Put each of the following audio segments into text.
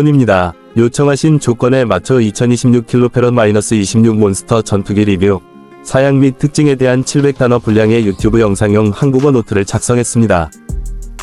결론입니다. 요청하신 조건에 맞춰 2026 킬로페럿-26 몬스터 전투기 리뷰, 사양 및 특징에 대한 700단어 분량의 유튜브 영상용 한국어 노트를 작성했습니다.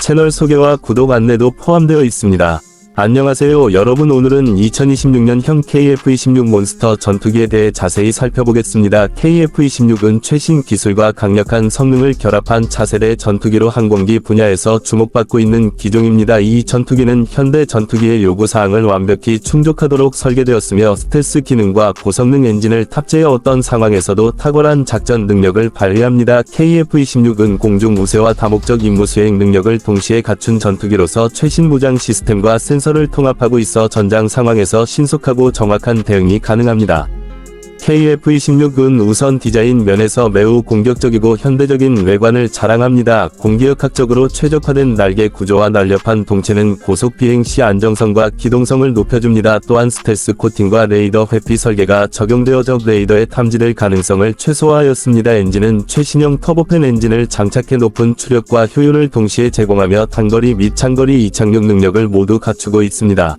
채널 소개와 구독 안내도 포함되어 있습니다. 안녕하세요 여러분 오늘은 2026년형 KF-26 몬스터 전투기에 대해 자세히 살펴보겠습니다. KF-26은 최신 기술과 강력한 성능을 결합한 차세대 전투기로 항공기 분야에서 주목받고 있는 기종입니다. 이 전투기는 현대 전투기의 요구사항을 완벽히 충족하도록 설계되었으며 스텔스 기능과 고성능 엔진을 탑재해 어떤 상황에서도 탁월한 작전 능력을 발휘합니다. KF-26은 공중 우세와 다목적 임무 수행 능력을 동시에 갖춘 전투기로서 최신 무장 시스템과 센서 를 통합하고 있어 전장 상황에서 신속하고 정확한 대응이 가능합니다. KF-26은 우선 디자인 면에서 매우 공격적이고 현대적인 외관을 자랑합니다. 공기역학적으로 최적화된 날개 구조와 날렵한 동체는 고속 비행 시 안정성과 기동성을 높여줍니다. 또한 스텔스 코팅과 레이더 회피 설계가 적용되어 적 레이더에 탐지될 가능성을 최소화하였습니다. 엔진은 최신형 터보팬 엔진을 장착해 높은 추력과 효율을 동시에 제공하며 단거리 및 장거리 이착륙 능력을 모두 갖추고 있습니다.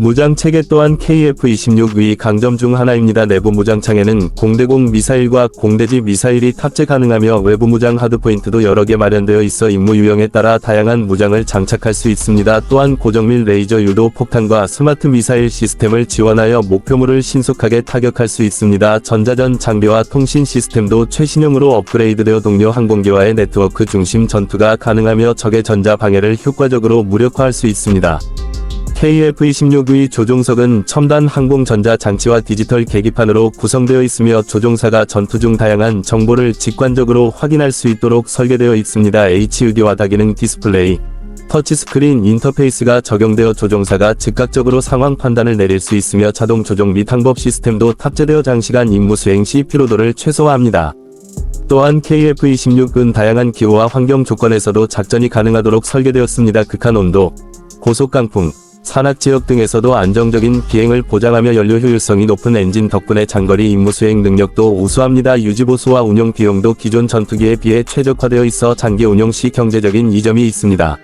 무장 체계 또한 KF-26의 강점 중 하나입니다. 내부 무장창에는 공대공 미사일과 공대지 미사일이 탑재 가능하며 외부 무장 하드포인트도 여러 개 마련되어 있어 임무 유형에 따라 다양한 무장을 장착할 수 있습니다. 또한 고정밀 레이저 유도 폭탄과 스마트 미사일 시스템을 지원하여 목표물을 신속하게 타격할 수 있습니다. 전자전 장비와 통신 시스템도 최신형으로 업그레이드되어 동료 항공기와의 네트워크 중심 전투가 가능하며 적의 전자 방해를 효과적으로 무력화할 수 있습니다. KF-26의 조종석은 첨단 항공 전자 장치와 디지털 계기판으로 구성되어 있으며 조종사가 전투 중 다양한 정보를 직관적으로 확인할 수 있도록 설계되어 있습니다. HUD와 다기능 디스플레이, 터치스크린 인터페이스가 적용되어 조종사가 즉각적으로 상황 판단을 내릴 수 있으며 자동 조종 및 항법 시스템도 탑재되어 장시간 임무 수행 시 피로도를 최소화합니다. 또한 KF-26은 다양한 기후와 환경 조건에서도 작전이 가능하도록 설계되었습니다. 극한 온도, 고속 강풍, 산악 지역 등에서도 안정적인 비행을 보장하며 연료 효율성이 높은 엔진 덕분에 장거리 임무 수행 능력도 우수합니다. 유지보수와 운용 비용도 기존 전투기에 비해 최적화되어 있어 장기 운용 시 경제적인 이점이 있습니다.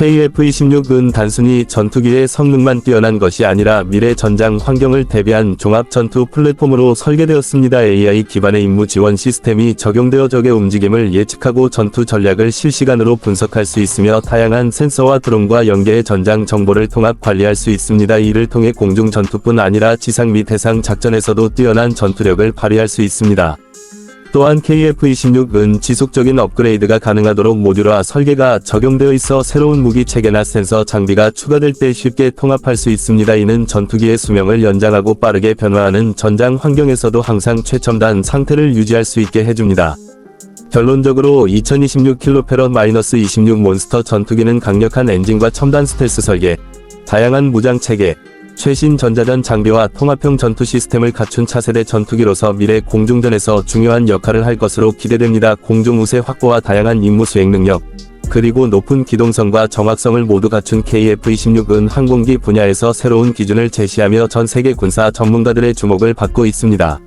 KF-26은 단순히 전투기의 성능만 뛰어난 것이 아니라 미래 전장 환경을 대비한 종합 전투 플랫폼으로 설계되었습니다. AI 기반의 임무 지원 시스템이 적용되어 적의 움직임을 예측하고 전투 전략을 실시간으로 분석할 수 있으며 다양한 센서와 드론과 연계의 전장 정보를 통합 관리할 수 있습니다. 이를 통해 공중 전투뿐 아니라 지상 및 해상 작전에서도 뛰어난 전투력을 발휘할 수 있습니다. 또한 KF-26은 지속적인 업그레이드가 가능하도록 모듈화 설계가 적용되어 있어 새로운 무기 체계나 센서 장비가 추가될 때 쉽게 통합할 수 있습니다. 이는 전투기의 수명을 연장하고 빠르게 변화하는 전장 환경에서도 항상 최첨단 상태를 유지할 수 있게 해줍니다. 결론적으로 2026 킬로페럿-26 몬스터 전투기는 강력한 엔진과 첨단 스텔스 설계, 다양한 무장 체계, 최신 전자전 장비와 통합형 전투 시스템을 갖춘 차세대 전투기로서 미래 공중전에서 중요한 역할을 할 것으로 기대됩니다. 공중 우세 확보와 다양한 임무 수행 능력, 그리고 높은 기동성과 정확성을 모두 갖춘 KF-26은 항공기 분야에서 새로운 기준을 제시하며 전 세계 군사 전문가들의 주목을 받고 있습니다.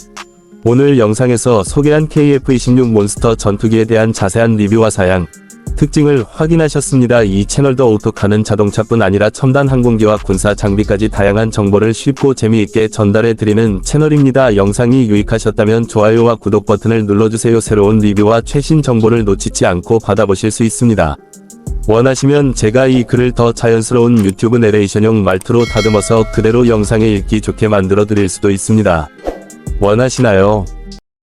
오늘 영상에서 소개한 KF-26 몬스터 전투기에 대한 자세한 리뷰와 사양, 특징을 확인하셨습니다. 이 채널도 오토카는 자동차뿐 아니라 첨단 항공기와 군사 장비까지 다양한 정보를 쉽고 재미있게 전달해 드리는 채널입니다. 영상이 유익하셨다면 좋아요와 구독 버튼을 눌러주세요. 새로운 리뷰와 최신 정보를 놓치지 않고 받아보실 수 있습니다. 원하시면 제가 이 글을 더 자연스러운 유튜브 내레이션용 말투로 다듬어서 그대로 영상에 읽기 좋게 만들어 드릴 수도 있습니다. 원하시나요?